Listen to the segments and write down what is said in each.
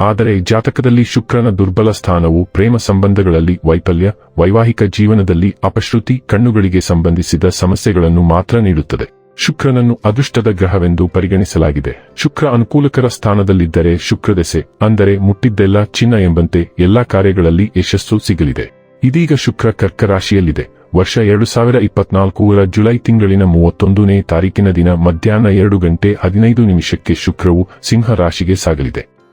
ಆದರೆ ಜಾತಕದಲ್ಲಿ ಶುಕ್ರನ ದುರ್ಬಲ ಸ್ಥಾನವು ಪ್ರೇಮ ಸಂಬಂಧಗಳಲ್ಲಿ ವೈಫಲ್ಯ, ವೈವಾಹಿಕ ಜೀವನದಲ್ಲಿ ಅಪಶ್ರುತಿ, ಕಣ್ಣುಗಳಿಗೆ ಸಂಬಂಧಿಸಿದ ಸಮಸ್ಯೆಗಳನ್ನು ಮಾತ್ರ ನೀಡುತ್ತದೆ. ಶುಕ್ರನನ್ನು ಅದೃಷ್ಟದ ಗ್ರಹವೆಂದು ಪರಿಗಣಿಸಲಾಗಿದೆ. ಶುಕ್ರ ಅನುಕೂಲಕರ ಸ್ಥಾನದಲ್ಲಿದ್ದರೆ ಶುಕ್ರದೆಸೆ, ಅಂದರೆ ಮುಟ್ಟಿದ್ದೆಲ್ಲ ಚಿನ್ನ ಎಂಬಂತೆ ಎಲ್ಲಾ ಕಾರ್ಯಗಳಲ್ಲಿ ಯಶಸ್ಸು ಸಿಗಲಿದೆ. ಇದೀಗ ಶುಕ್ರ ಕರ್ಕ ರಾಶಿಯಲ್ಲಿದೆ ವರ್ಷ ಎರಡು ಸಾವಿರ ಇಪ್ಪತ್ನಾಲ್ಕೂರ ಜುಲೈ ತಿಂಗಳಿನ ಮೂವತ್ತೊಂದನೇ ತಾರೀಕಿನ ದಿನ ಮಧ್ಯಾಹ್ನ ಎರಡು ಗಂಟೆ ಹದಿನೈದು ನಿಮಿಷಕ್ಕೆ ಶುಕ್ರವು ಸಿಂಹ ರಾಶಿಗೆ ಸಾಗಲಿದೆ.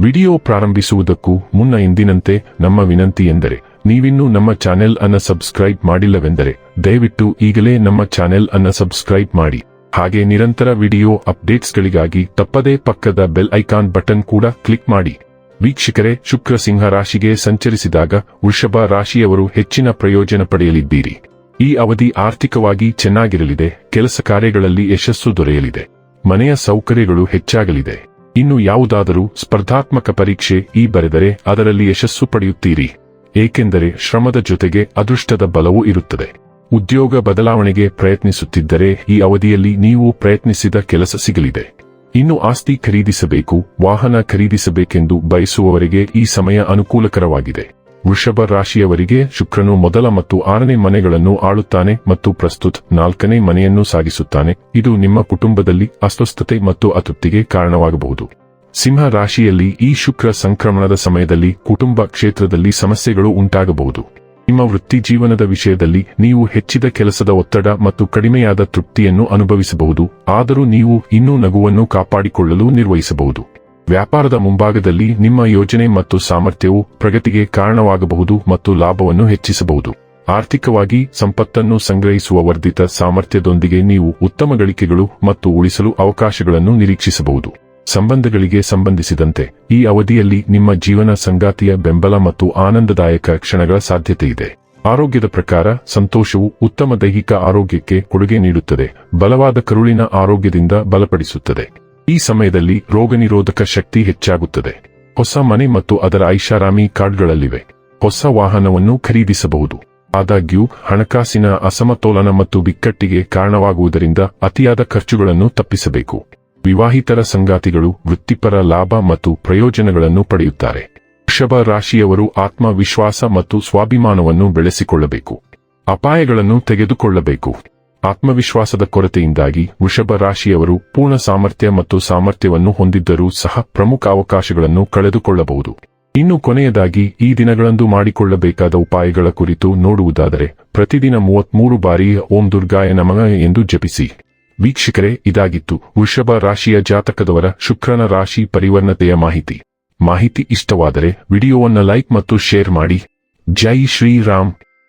ವಿಡಿಯೋ ಪ್ರಾರಂಭಿಸುವುದಕ್ಕೂ ಮುನ್ನ ಎಂದಿನಂತೆ ನಮ್ಮ ವಿನಂತಿ ಎಂದರೆ, ನೀವಿನ್ನೂ ನಮ್ಮ ಚಾನೆಲ್ ಅನ್ನ ಸಬ್ಸ್ಕ್ರೈಬ್ ಮಾಡಿಲ್ಲವೆಂದರೆ, ದಯವಿಟ್ಟು ಈಗಲೇ ನಮ್ಮ ಚಾನೆಲ್ ಅನ್ನ ಸಬ್ಸ್ಕ್ರೈಬ್ ಮಾಡಿ. ಹಾಗೆ ನಿರಂತರ ವಿಡಿಯೋ ಅಪ್ಡೇಟ್ಸ್ಗಳಿಗಾಗಿ ತಪ್ಪದೇ ಪಕ್ಕದ ಬೆಲ್ ಐಕಾನ್ ಬಟನ್ ಕೂಡ ಕ್ಲಿಕ್ ಮಾಡಿ. ವೀಕ್ಷಕರೇ, ಶುಕ್ರ ಸಿಂಹ ರಾಶಿಗೆ ಸಂಚರಿಸಿದಾಗ ವೃಷಭ ರಾಶಿಯವರು ಹೆಚ್ಚಿನ ಪ್ರಯೋಜನ ಪಡೆಯಲಿದ್ದೀರಿ. ಈ ಅವಧಿ ಆರ್ಥಿಕವಾಗಿ ಚೆನ್ನಾಗಿರಲಿದೆ, ಕೆಲಸ ಕಾರ್ಯಗಳಲ್ಲಿ ಯಶಸ್ಸು ದೊರೆಯಲಿದೆ. ಮನೆಯ ಸೌಕರ್ಯಗಳು ಹೆಚ್ಚಾಗಲಿದೆ. ಇನ್ನು ಯಾವುದಾದರೂ ಸ್ಪರ್ಧಾತ್ಮಕ ಪರೀಕ್ಷೆ ಈ ಬರೆದರೆ ಅದರಲ್ಲಿ ಯಶಸ್ಸು ಪಡೆಯುತ್ತೀರಿ. ಏಕೆಂದರೆ ಶ್ರಮದ ಜೊತೆಗೆ ಅದೃಷ್ಟದ ಬಲವೂ ಇರುತ್ತದೆ. ಉದ್ಯೋಗ ಬದಲಾವಣೆಗೆ ಪ್ರಯತ್ನಿಸುತ್ತಿದ್ದರೆ ಈ ಅವಧಿಯಲ್ಲಿ ನೀವು ಪ್ರಯತ್ನಿಸಿದ ಕೆಲಸ ಸಿಗಲಿದೆ. ಇನ್ನು ಆಸ್ತಿ ಖರೀದಿಸಬೇಕು, ವಾಹನ ಖರೀದಿಸಬೇಕೆಂದು ಬಯಸುವವರಿಗೆ ಈ ಸಮಯ ಅನುಕೂಲಕರವಾಗಿದೆ. ವೃಷಭ ರಾಶಿಯವರಿಗೆ ಶುಕ್ರನು ಮೊದಲ ಮತ್ತು ಆರನೇ ಮನೆಗಳನ್ನು ಆಳುತ್ತಾನೆ ಮತ್ತು ಪ್ರಸ್ತುತ್ ನಾಲ್ಕನೇ ಮನೆಯನ್ನು ಸಾಗಿಸುತ್ತಾನೆ. ಇದು ನಿಮ್ಮ ಕುಟುಂಬದಲ್ಲಿ ಅಸ್ವಸ್ಥತೆ ಮತ್ತು ಅತೃಪ್ತಿಗೆ ಕಾರಣವಾಗಬಹುದು. ಸಿಂಹ ರಾಶಿಯಲ್ಲಿ ಈ ಶುಕ್ರ ಸಂಕ್ರಮಣದ ಸಮಯದಲ್ಲಿ ಕುಟುಂಬ ಕ್ಷೇತ್ರದಲ್ಲಿ ಸಮಸ್ಯೆಗಳು ಉಂಟಾಗಬಹುದು. ನಿಮ್ಮ ವೃತ್ತಿ ಜೀವನದ ವಿಷಯದಲ್ಲಿ ನೀವು ಹೆಚ್ಚಿದ ಕೆಲಸದ ಒತ್ತಡ ಮತ್ತು ಕಡಿಮೆಯಾದ ತೃಪ್ತಿಯನ್ನು ಅನುಭವಿಸಬಹುದು. ಆದರೂ ನೀವು ಇನ್ನೂ ನಗುವನ್ನು ಕಾಪಾಡಿಕೊಳ್ಳಲು ನಿರ್ವಹಿಸಬಹುದು. ವ್ಯಾಪಾರದ ಮುಂಭಾಗದಲ್ಲಿ ನಿಮ್ಮ ಯೋಜನೆ ಮತ್ತು ಸಾಮರ್ಥ್ಯವು ಪ್ರಗತಿಗೆ ಕಾರಣವಾಗಬಹುದು ಮತ್ತು ಲಾಭವನ್ನು ಹೆಚ್ಚಿಸಬಹುದು. ಆರ್ಥಿಕವಾಗಿ ಸಂಪತ್ತನ್ನು ಸಂಗ್ರಹಿಸುವ ವರ್ಧಿತ ಸಾಮರ್ಥ್ಯದೊಂದಿಗೆ ನೀವು ಉತ್ತಮ ಗಳಿಕೆಗಳು ಮತ್ತು ಉಳಿಸಲು ಅವಕಾಶಗಳನ್ನು ನಿರೀಕ್ಷಿಸಬಹುದು. ಸಂಬಂಧಗಳಿಗೆ ಸಂಬಂಧಿಸಿದಂತೆ ಈ ಅವಧಿಯಲ್ಲಿ ನಿಮ್ಮ ಜೀವನ ಸಂಗಾತಿಯ ಬೆಂಬಲ ಮತ್ತು ಆನಂದದಾಯಕ ಕ್ಷಣಗಳ ಸಾಧ್ಯತೆಯಿದೆ ಆರೋಗ್ಯದ ಪ್ರಕಾರ ಸಂತೋಷವು ಉತ್ತಮ ದೈಹಿಕ ಆರೋಗ್ಯಕ್ಕೆ ಕೊಡುಗೆ ನೀಡುತ್ತದೆ, ಬಲವಾದ ಕರುಳಿನ ಆರೋಗ್ಯದಿಂದ ಬಲಪಡಿಸುತ್ತದೆ. ಈ ಸಮಯದಲ್ಲಿ ರೋಗನಿರೋಧಕ ಶಕ್ತಿ ಹೆಚ್ಚಾಗುತ್ತದೆ. ಹೊಸ ಮನೆ ಮತ್ತು ಅದರ ಐಷಾರಾಮಿ ಕಾರ್ಡ್ಗಳಲ್ಲಿವೆ. ಹೊಸ ವಾಹನವನ್ನು ಖರೀದಿಸಬಹುದು. ಆದಾಗ್ಯೂ, ಹಣಕಾಸಿನ ಅಸಮತೋಲನ ಮತ್ತು ಬಿಕ್ಕಟ್ಟಿಗೆ ಕಾರಣವಾಗುವುದರಿಂದ ಅತಿಯಾದ ಖರ್ಚುಗಳನ್ನು ತಪ್ಪಿಸಬೇಕು. ವಿವಾಹಿತರ ಸಂಗಾತಿಗಳು ವೃತ್ತಿಪರ ಲಾಭ ಮತ್ತು ಪ್ರಯೋಜನಗಳನ್ನು ಪಡೆಯುತ್ತಾರೆ. ವೃಷಭ ರಾಶಿಯವರು ಆತ್ಮವಿಶ್ವಾಸ ಮತ್ತು ಸ್ವಾಭಿಮಾನವನ್ನು ಬೆಳೆಸಿಕೊಳ್ಳಬೇಕು. ಅಪಾಯಗಳನ್ನು ತೆಗೆದುಕೊಳ್ಳಬೇಕು. ಆತ್ಮವಿಶ್ವಾಸದ ಕೊರತೆಯಿಂದಾಗಿ ವೃಷಭ ರಾಶಿಯವರು ಪೂರ್ಣ ಸಾಮರ್ಥ್ಯ ಮತ್ತು ಸಾಮರ್ಥ್ಯವನ್ನು ಹೊಂದಿದ್ದರೂ ಸಹ ಪ್ರಮುಖ ಅವಕಾಶಗಳನ್ನು ಕಳೆದುಕೊಳ್ಳಬಹುದು. ಇನ್ನು ಕೊನೆಯದಾಗಿ, ಈ ದಿನಗಳಂದು ಮಾಡಿಕೊಳ್ಳಬೇಕಾದ ಉಪಾಯಗಳ ಕುರಿತು ನೋಡುವುದಾದರೆ, ಪ್ರತಿದಿನ ಮೂವತ್ಮೂರು ಬಾರಿ ಓಂ ದುರ್ಗಾಯ ನಮಃ ಎಂದು ಜಪಿಸಿ. ವೀಕ್ಷಕರೇ, ಇದಾಗಿತ್ತು ವೃಷಭ ರಾಶಿಯ ಜಾತಕದವರ ಶುಕ್ರನ ರಾಶಿ ಪರಿವರ್ಣತೆಯ ಮಾಹಿತಿ. ಮಾಹಿತಿ ಇಷ್ಟವಾದರೆ, ವಿಡಿಯೋವನ್ನು ಲೈಕ್ ಮತ್ತು ಶೇರ್ ಮಾಡಿ. ಜೈ ಶ್ರೀರಾಮ್.